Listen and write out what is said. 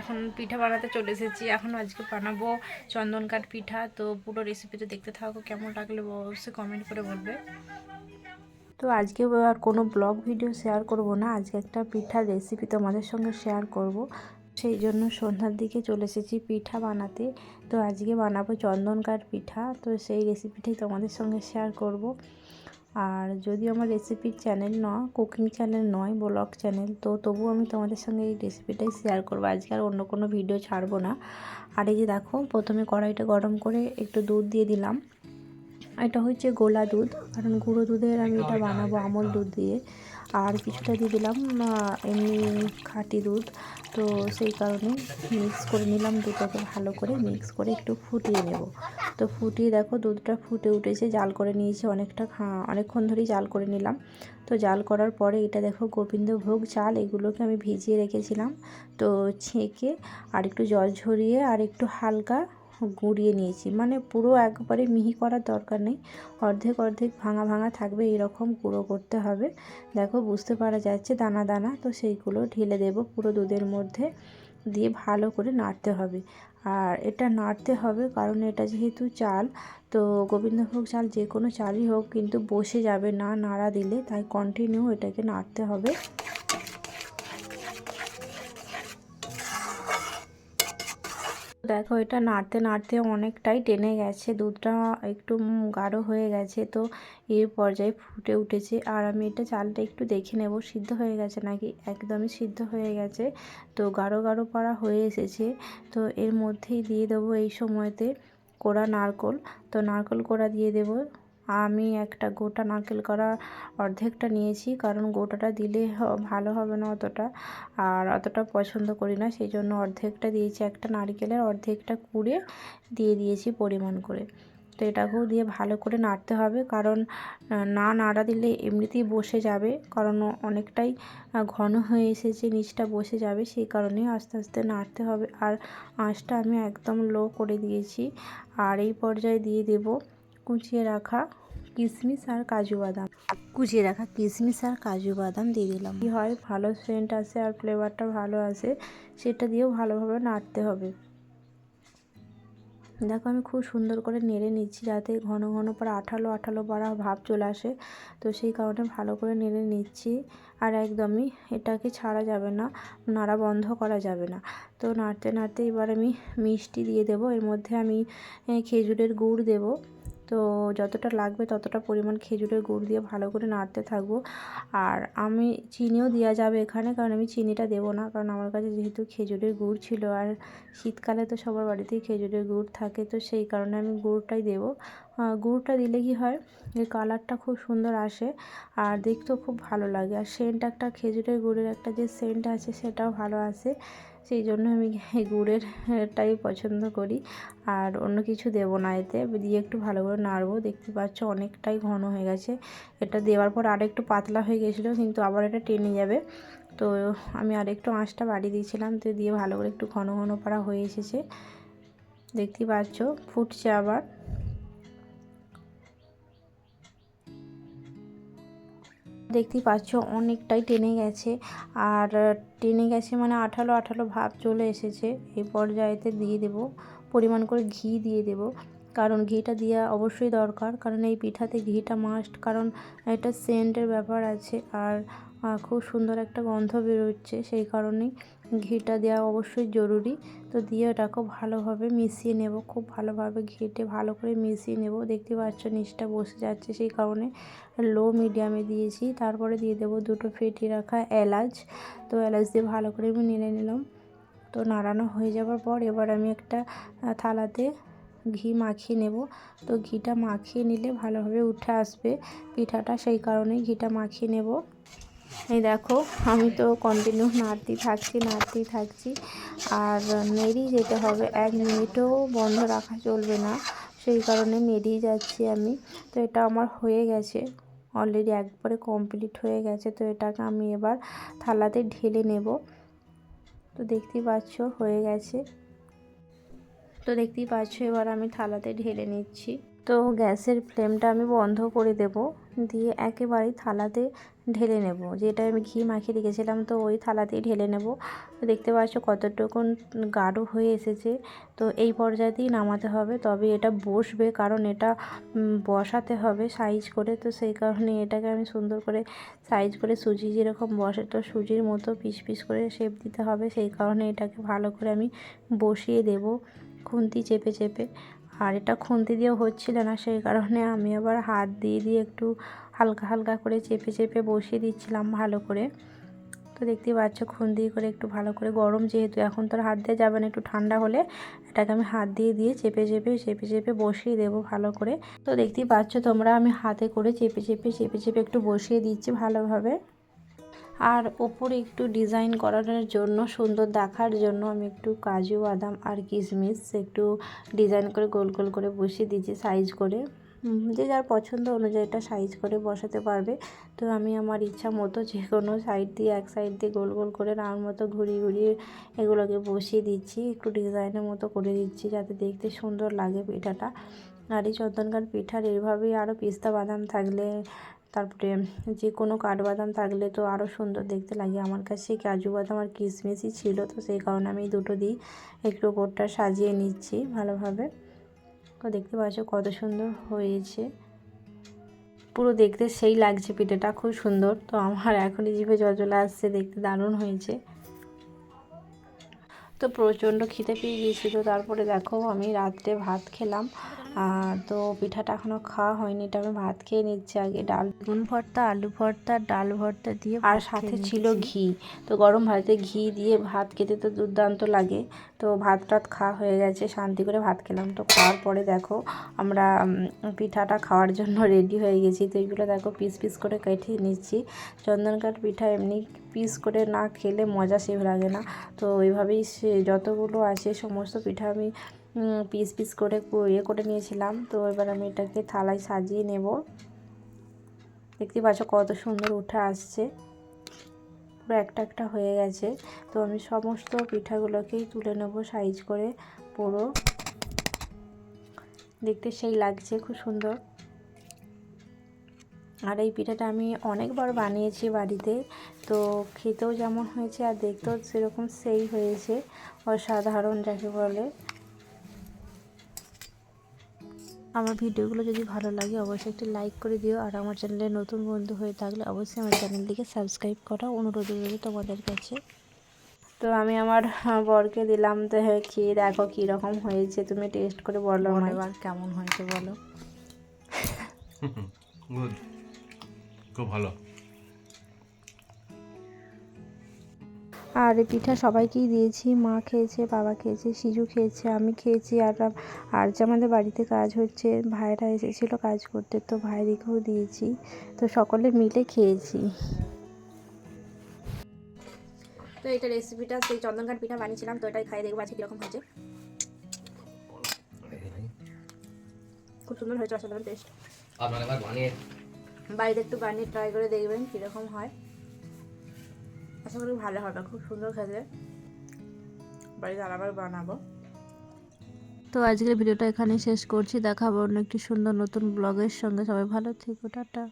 এখন পিঠা বানাতে চলে এসেছি। এখন আজকে বানাবো চন্দন কাঠ পিঠা। তো পুরো রেসিপিটা দেখতে থাকো, কেমন লাগলে অবশ্যই কমেন্ট করে বলবে। তো আজকে আর কোনো ব্লগ ভিডিও শেয়ার করব না। আজকে একটা পিঠার রেসিপি তোমাদের সঙ্গে শেয়ার করব। সেই জন্য সন্ধ্যার দিকে চলে এসেছি পিঠা বানাতে। তো আজকে বানাবো চন্দন কাঠ পিঠা। তো সেই রেসিপিটাই তোমাদের সঙ্গে শেয়ার করব। আর যদি আমার রেসিপির চ্যানেল নয় কুকিং চ্যানেল নয় ব্লগ চ্যানেল তো তবু আমি তোমাদের সঙ্গে এই রেসিপিটাই শেয়ার করব। আজকে আর অন্য কোনো ভিডিও ছাড়বো না। আর এই যে দেখো প্রথমে কড়াইটা গরম করে একটু দুধ দিয়ে দিলাম। এটা হচ্ছে গোলা দুধ। কারণ গুঁড়ো দুধের আমি এটা বানাবো আমল দুধ দিয়ে। আর কিছুটা দিয়ে দিলাম এমনি খাঁটি দুধ। তো সেই কারণে মিক্স করে নিলাম দুধটাকে ভালো করে মিক্স করে একটু ফুটিয়ে নেব। তো ফুটিয়ে দেখো দুধটা ফুটে উঠেছে, জাল করে নিয়েছি অনেকটা অনেকক্ষণ ধরেই জাল করে নিলাম। তো জাল করার পরে এটা দেখো গোবিন্দভোগ চাল, এগুলোকে আমি ভিজিয়ে রেখেছিলাম। তো ছেঁকে আর একটু জল ঝরিয়ে আর একটু হালকা গুঁড়িয়ে নিয়েছি। মানে পুরো একবারে মিহি করার দরকার নেই। অর্ধেক অর্ধেক ভাঙা ভাঙা থাকবে, এরকম গুঁড়ো করতে হবে। দেখো, বুঝতে পারা যাচ্ছে দানা দানা। তো সেইগুলো ঢেলে দেব পুরো দুধের মধ্যে দিয়ে ভালো করে নাড়তে হবে। আর এটা নাড়তে হবে কারণ এটা যেহেতু চাল, তো গোবিন্দভোগ চাল যে কোনো চালই হোক কিন্তু বসে যাবে না নাড়া দিলে। তাই কন্টিনিউ এটাকে নাড়তে হবে। দেখো এটা নাড়তে নাড়তে অনেকটাই টেনে গেছে, দুধটা একটু গাঢ় হয়ে গেছে, তো এর পর্যায়ে ফুটে উঠেছে। আর আমি এটা চালটা একটু দেখে নেব, সিদ্ধ হয়ে গেছে নাকি? একদমই সিদ্ধ হয়ে গেছে, তো গাঢ় গাঢ় পাড়া হয়ে এসেছে। তো এর মধ্যেই দিয়ে দেবো এই সময়তে কোড়া নারকোল। তো নারকোল কোড়া দিয়ে দেবো। আমি একটা গোটা নারকেল করা অর্ধেকটা নিয়েছি, কারণ গোটাটা দিলে ভালো হবে না অতটা। আর অতটা পছন্দ করি না, সেই জন্য অর্ধেকটা দিয়েছি, একটা নারকেলের অর্ধেকটা কুড়ে দিয়ে দিয়েছি পরিমাণ করে। তো এটাকেও দিয়ে ভালো করে নাড়তে হবে, কারণ না নাড়া দিলে এমনিতেই বসে যাবে, কারণ অনেকটাই ঘন হয়ে এসেছে, নিচটা বসে যাবে, সেই কারণে আস্তে আস্তে নাড়তে হবে। আর আঁচটা আমি একদম লো করে দিয়েছি, আর এই পর্যায়ে দিয়ে দেব কুচিয়ে রাখা কিশমিশ আর কাজু বাদাম। কুচিয়ে রাখা কিশমিশ আর কাজু বাদাম দিয়ে দিলাম। কী হয়, ভালো সেন্ট আসে আর ফ্লেভারটা ভালো আসে, সেটা দিয়েও ভালোভাবে নাড়তে হবে। দেখো আমি খুব সুন্দর করে নেড়ে নিচ্ছি যাতে ঘন ঘন পর আঠালো আঠালো পাড়া ভাব চলে আসে। তো সেই কারণে ভালো করে নেড়ে নিচ্ছি আর একদমই এটাকে ছাড়া যাবে না, নাড়া বন্ধ করা যাবে না। তো নাড়তে নাড়তে এবার আমি মিষ্টি দিয়ে দেবো। এর মধ্যে আমি খেজুরের গুড় দেবো। তো যতটা লাগবে ততটা পরিমাণ খেজুরের গুড় দিয়ে ভালো করে নাড়তে থাকব। আর আমি চিনিও দেওয়া যাবে এখানে, কারণ আমি চিনিটা দেবো না, কারণ আমার কাছে যেহেতু খেজুরের গুড় ছিল। আর শীতকালে তো সবার বাড়িতেই খেজুরের গুড় থাকে, তো সেই কারণে আমি গুড়টাই দেবো। গুড়টা দিলে কি হয়? এর কালারটা খুব সুন্দর আসে আর দেখতেও খুব ভালো লাগে। আর সেন্ট একটা খেজুরের গুড়ের একটা যে সেন্ট আছে সেটাও ভালো আসে সেই জন্য আমি এই গুড়ের টাই পছন্দ করি। আর অন্য কিছু দেবো না এতে। দিয়ে একটু ভালো করে নাড়বো। দেখতে পাচ্ছ অনেকটাই ঘন হয়ে গেছে। এটা দেওয়ার পর আর একটু পাতলা হয়ে গেছিল, কিন্তু আবার এটা টেনে যাবে। তো আমি আর একটু আঁচটা বাড়িয়ে দিয়েছিলাম, তো দিয়ে ভালো করে একটু ঘন ঘন পাড়া হয়ে এসেছে। দেখতে পাচ্ছ, ফুটছে আবার। দেখতেই পাচ্ছ অনেকটাই টেনে গেছে। আর টেনে গেছে মানে আঠালো আঠালো ভাব চলে এসেছে। এই পর্যায়েতে দিয়ে দেব, পরিমাণ করে ঘি দিয়ে দেব। কারণ ঘিটা দেওয়া অবশ্যই দরকার। কারণ এই পিঠাতে ঘিটা মাস্ট কারণ এটা সেন্টের ব্যাপার আছে। আর খুব সুন্দর একটা গন্ধ বেরোচ্ছে সেই কারণেই। ঘিটা দেওয়া অবশ্যই জরুরি। তো দিয়ে ওটাকেও ভালোভাবে মিশিয়ে নেব, খুব ভালোভাবে ঘিটে ভালো করে মিশিয়ে নেব। দেখতে পাচ্ছ নিচটা বসে যাচ্ছে সেই কারণে লো মিডিয়ামে দিয়েছি। তারপরে দিয়ে দেবো দুটো ফেটিয়ে রাখা এলাচ। তো এলাচ দিয়ে ভালো করে আমি নেড়ে নিলাম। তো নাড়ানো হয়ে যাওয়ার পর এবার আমি একটা থালাতে ঘি মাখিয়ে নেব। তো ঘিটা মাখিয়ে নিলে ভালোভাবে উঠে আসবে পিঠাটা, সেই কারণেই ঘিটা মাখিয়ে নেব। এই দেখো, আমি তো কন্টিনিউ নাড়তেই থাকছি নাড়তেই থাকছি। আর নেড়েই যেতে হবে, এক মিনিটও বন্ধ রাখা চলবে না। সেই কারণে নেড়েই যাচ্ছি আমি। তো এটা আমার হয়ে গেছে। অলরেডি একবারে কমপ্লিট হয়ে গেছে। তো এটাকে আমি এবার থালাতে ঢেলে নেব। তো দেখতেই পাচ্ছ, হয়ে গেছে। তো দেখতেই পাচ্ছ, এবার আমি থালাতে ঢেলে নিচ্ছি। তো গ্যাসের ফ্লেমটা আমি বন্ধ করে দেব। দিয়ে একেবারেই থালাতে ঢেলে নেব। যেটা আমি ঘি মাখিয়ে রেখেছিলাম, তো ওই থালাতেই ঢেলে নেব। দেখতে পাচ্ছ কতটুকুন গাঢ় হয়ে এসেছে। তো এই পর্যায়েতেই নামাতে হবে। তবে এটা বসবে, কারণ এটা বসাতে হবে সাইজ করে। তো সেই কারণে এটাকে আমি সুন্দর করে সাইজ করে সুজি যেরকম বসে, তো সুজির মতো পিস পিস করে শেপ দিতে হবে। সেই কারণে এটাকে ভালো করে আমি বসিয়ে দেব। খুন্তি চেপে চেপে। আর এটা খুন্তি দিয়েও হচ্ছিল না, সেই কারণে আমি আবার হাত দিয়ে দিয়ে একটু হালকা হালকা করে চেপে চেপে বসিয়ে দিচ্ছিলাম ভালো করে। তো দেখতেই পাচ্ছ খুন্তি করে একটু ভালো করে গরম, যেহেতু এখন তো আর হাত দিয়ে যাবে না, একটু ঠান্ডা হলে এটাকে আমি হাত দিয়ে দিয়ে চেপে চেপে চেপে চেপে বসিয়ে দেবো ভালো করে। তো দেখতেই পাচ্ছ তোমরা আমি হাতে করে চেপে চেপে চেপে চেপে একটু বসিয়ে দিচ্ছি ভালোভাবে। আর ওপরে একটু ডিজাইন করানোর জন্য, সুন্দর দেখার জন্য আমি একটু কাজু, বাদাম আর কিশমিশ একটু ডিজাইন করে গোল গোল করে বসিয়ে দিয়েছি সাইজ করে। যে যার পছন্দ অনুযায়ী এটা সাইজ করে বসাতে পারবে। তো আমি আমার ইচ্ছা মতো যে কোনো সাইড দিয়ে, এক সাইড দিয়ে গোল গোল করে রাউন্ড মতো ঘুরিয়ে ঘুরিয়ে এগুলোকে বসিয়ে দিচ্ছি, একটু ডিজাইনের মতো করে দিচ্ছি যাতে দেখতে সুন্দর লাগে পিঠাটা। আর এই চন্দনকার পিঠার এইভাবেই আরও পিস্তা বাদাম থাকলে তারপরে যে কোনো কাঠবাদাম থাকলে তো আরও সুন্দর দেখতে লাগে। আমার কাছে কাজু বাদাম আর কিশমিশই ছিল, তো সেই কারণে আমি দুটো দিই। একটু ওপরটা সাজিয়ে নিচ্ছি ভালোভাবে। তো দেখতে পাচ্ছ কত সুন্দর হয়েছে। পুরো দেখতে সেই লাগছে পিঠেটা, খুব সুন্দর। তো আমার এখনই জিভে জল চলে আসছে, দেখতে দারুণ হয়েছে। তো প্রচণ্ড খিদে পেয়ে গিয়েছিল, তারপরে দেখো আমি রাত্রে ভাত খেলাম। তো পিঠাটা এখনও খাওয়া হয়নি এটা আমি ভাত খেয়ে নিচ্ছি আগে। ডাল বেগুন ভর্তা আলু ভর্তা ডাল ভর্তা দিয়ে আর সাথে ছিল ঘি। তো গরম ভাতে ঘি দিয়ে ভাত খেতে তো দুর্দান্ত লাগে। তো ভাত টাত খাওয়া হয়ে গেছে শান্তি করে ভাত খেলাম। তো খাওয়ার পরে দেখো আমরা পিঠাটা খাওয়ার জন্য রেডি হয়ে গেছি। তো এইগুলো দেখো পিস পিস করে কেটে নিচ্ছি। চন্দনকাঠ পিঠা এমনি পিস করে না খেলে মজা সে লাগে না। তো ওইভাবেই সে যতগুলো আছে সমস্ত পিঠা আমি পিস পিস করে ইয়ে করে নিয়েছিলাম। তো এবার আমি এটাকে থালায় সাজিয়ে নেব। দেখতে পাচ্ছ কত সুন্দর উঠে আসছে। পুরো একটা একটা হয়ে গেছে। তো আমি সমস্ত পিঠাগুলোকেই তুলে নেব সাইজ করে পুরো। দেখতে সেই লাগছে, খুব সুন্দর। আর এই পিঠাটা আমি অনেকবার বানিয়েছি বাড়িতে। তো খেতেও যেমন হয়েছে আর দেখতেও সেরকম সেই হয়েছে। অসাধারণ যাকে বলে। আমার ভিডিওগুলো যদি ভালো লাগে অবশ্যই একটি লাইক করে দিও। আর আমার চ্যানেলে নতুন বন্ধু হয়ে থাকলে অবশ্যই আমার চ্যানেলটিকে সাবস্ক্রাইব করা অনুরোধ রইল তোমাদের কাছে। তো আমি আমার বরকে দিলাম তো হ্যাঁ খেয়ে দেখো কীরকম হয়েছে। তুমি টেস্ট করে বলো আমার এবার কেমন হয়েছে বলো? গুড খুব ভালো। আর পিঠা সবাইকেই দিয়েছি। মা খেয়েছে বাবা খেয়েছে সিজু খেয়েছে আমি খেয়েছি আর আর যে আমাদের বাড়িতে কাজ হচ্ছে ভাইরা এসেছিল কাজ করতে তো ভাইদিকেও দিয়েছি। তো সকলে মিলে খেয়েছি। তো এটা রেসিপিটা সেই চন্দনকাঠ পিঠা বানিয়েছিলাম তো এটাই খাই দেখব আজকে কীরকম হয়েছে। খুব সুন্দর হয়েছে অসাধারণ টেস্ট বাড়িতে একটু বানিয়ে ট্রাই করে দেখবেন কীরকম হয়। আশা করি ভালো হবে, খুব সুন্দর খেতে। বাড়িতে আবার বানাবো। তো আজকের ভিডিওটা এখানে শেষ করছি, দেখাবো অন্য একটি সুন্দর নতুন ব্লগের সঙ্গে। সবাই ভালো থেকো, টাটা।